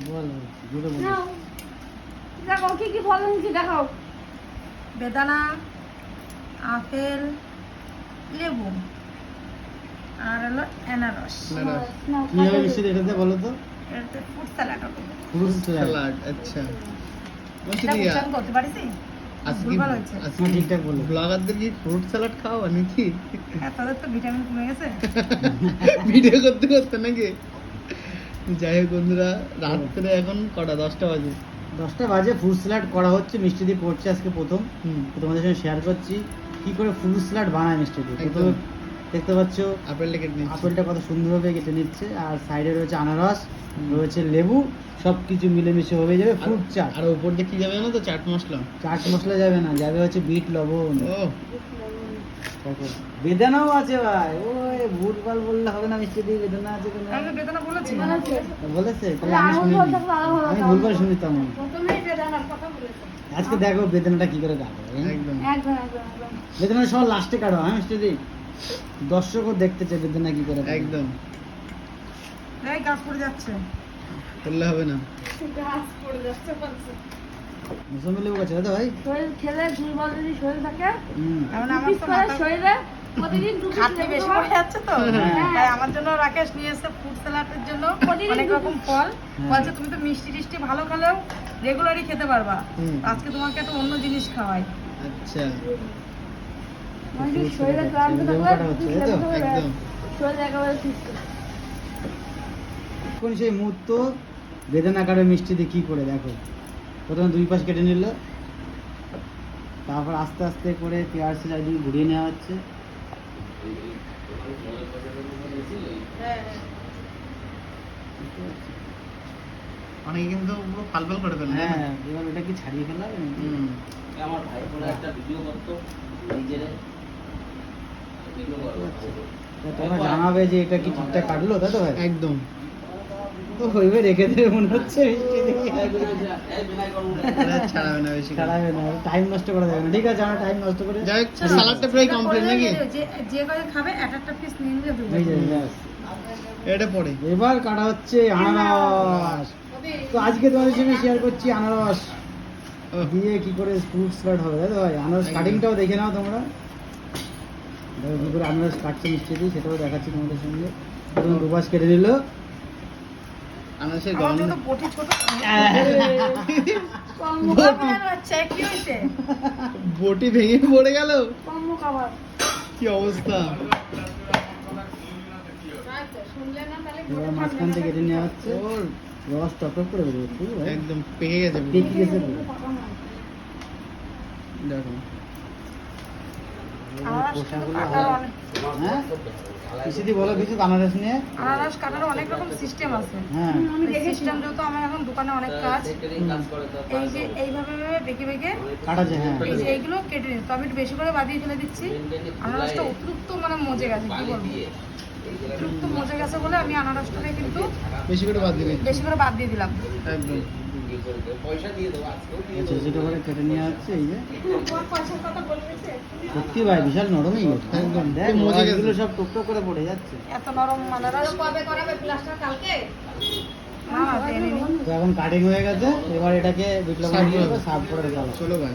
বলো জুড়ে বলো নাও। দেখো কি কি ফল এনেছি দেখাও বেদানা আপেল লেবু আর হলো। মিষ্টি এটাতে বলো তো? ফুড স্যালাড হবে। ফ্রুট স্যালাড আচ্ছা। বলছি কি করতে পারিস? আজকে আজকে হ্যাঁ, ঠিকঠাক বলল ব্লগারদের কি ফ্রুট স্যালাড খাওয়া নাকি? তাদের তো ভিটামিন কমে গেছে। ভিডিও করতে করতে নাকি? যাই হোক বন্ধুরা রাত্রে এখন কটা? দশটা বাজে। দশটা বাজে ফ্রুট স্যালাড করা হচ্ছে মিষ্টি দিয়ে পড়ছে আজকে প্রথম। তোমাদের সঙ্গে শেয়ার করছি কি করে ফ্রুট স্যালাড বানায় মিষ্টি দিয়ে। প্রথমে দেখতে পাচ্ছ আপেলটা কেটে নিচ্ছি। আপেলটা কত সুন্দরভাবে কেটে নিচ্ছে আর সাইডে রয়েছে আনারস রয়েছে লেবু সব কিছু মিলেমিশে হয়ে যাবে ফ্রুট চাট আর উপর দিয়ে কি যাবে না তো? চাট মশলা। চাট মশলা যাবে না যাবে হচ্ছে বিট লবণ। বেদানাও আছে ভাই। ওই ভুল ভালো বললে হবে না মিষ্টি দিয়ে বেদানা আছে কোনো? আমি তো বেদানা বলেছি বলেছে? তাহলে আমি ভালো আমি ভুল করে শুনি তেমন। প্রথমেই বেদানার কথা বলেছে। আজকে দেখো বেদানাটা কি করে কাটো একদম। একদম সব লাস্টে কাটো হ্যাঁ মিষ্টি দি? দর্শকও দেখতে চাই বেদনা কি করে একদম। এই গাছ পড়ে যাচ্ছে। করলে হবে না। গাছ পড়ে যাচ্ছে বলছে। মুসম্বি লেবু গাছ ভাই? শরীর খেলে দুর্বল যদি শরীর থাকে এখন আমার তো মাথা শরীরে প্রতিদিন দু পিস বেশি। পড়ে যাচ্ছে তো? হ্যাঁ। তাই আমার জন্য রাকেশ নিয়ে এসে ফুড স্যালাডের জন্য। অনেক রকম ফল। বলছে তুমি তো মিষ্টি টিষ্টি ভালো খেলেও রেগুলারই খেতে পারবা। আজকে তোমাকে একটা অন্য জিনিস খাওয়াই। আচ্ছা। মানে শরীরে ক্লান্ত থাকলে একদম। একেবারে সুস্থ। এখন সেই মুহূর্ত বেদানা কাটো মিষ্টি দিয়ে কি করে দেখো? প্রথমে দুই পাশ কেটে নিল। তারপর আস্তে আস্তে করে পেঁয়াজ চারিদিকে ঘুরিয়ে নেওয়া হচ্ছে। অনেকে কিন্তু পুরো ফাল ফাল করে ফেলে না? হ্যাঁ এবার ওটা কি ছাড়িয়ে ফেলা হবে নাকি? হুম তা তোমরা জানাবে যে এটা কি ঠিকঠাক কাটলো তাই তো ভাই একদম। তো হইবে রেখে দেবে মনে হচ্ছে। ছাড়াবে না বেশি ছাড়াবে না টাইম নষ্ট করা না। ঠিক আছে আমরা টাইম নষ্ট করে যাই হোক প্রায় কমপ্লিট নাকি? যে যে খাবে এক একটা পিস নিয়ে নিলে হয়ে যাবে এটা পরে। এবার কাটা হচ্ছে আনারস। তো আজকে তোমাদের সঙ্গে শেয়ার করছি আনারস। দিয়ে কি করে ফ্রুট স্যালাড হবে তাই তো ভাই? আনারস। কাটিংটাও দেখে নাও তোমরা। দেখো কি করে আনারস কাটছে দিয়ে সেটাও দেখাচ্ছি তোমাদের সঙ্গে। দুপাশ কেটে নিল আনারসের গন্ধ জন্য বটি ছোট ভেঙে পড়ে গেল? কি অবস্থা? মাঝখান থেকে কেটে নেওয়া হচ্ছে। ওর রস টপ করে বেরোবে একদম পেকে গেছে পেকে গেছে দেখো। হ্যাঁ? বলো কিছু আনারস নিয়ে। আনারস কাটার অনেক রকম সিস্টেম আছে। হ্যাঁ। সিস্টেম যেহেতু আমার এখন দোকানে অনেক কাজ এই যে এইভাবে ভাবে বেঁকে হ্যাঁ। এই যে এইগুলো কেটে নিই তো আমি একটু বেশি করে বাদিয়ে ফেলে দিচ্ছি। আনারসটা অতিরিক্ত মানে মজে গেছে কি বলব? অতিরিক্ত মজে গেছে বলে আমি আনারসটাকে কিন্তু বেশি করে বাদ বেশি করে বাদ দিয়ে দিলাম। একদম। করে কেটে নেওয়া হচ্ছে এই যে। পয়সার কথা বলতেছে সত্যি ভাই বিশাল নরমই একদম, দেখ সব করে পড়ে যাচ্ছে। এত নরম আনারস কবে করাবে প্লাস্টার কালকে? না না জেনে নিই। তো এখন কাটিং হয়ে গেছে এবার এটাকে বিপ্লব করে দেওয়া চলো ভাই।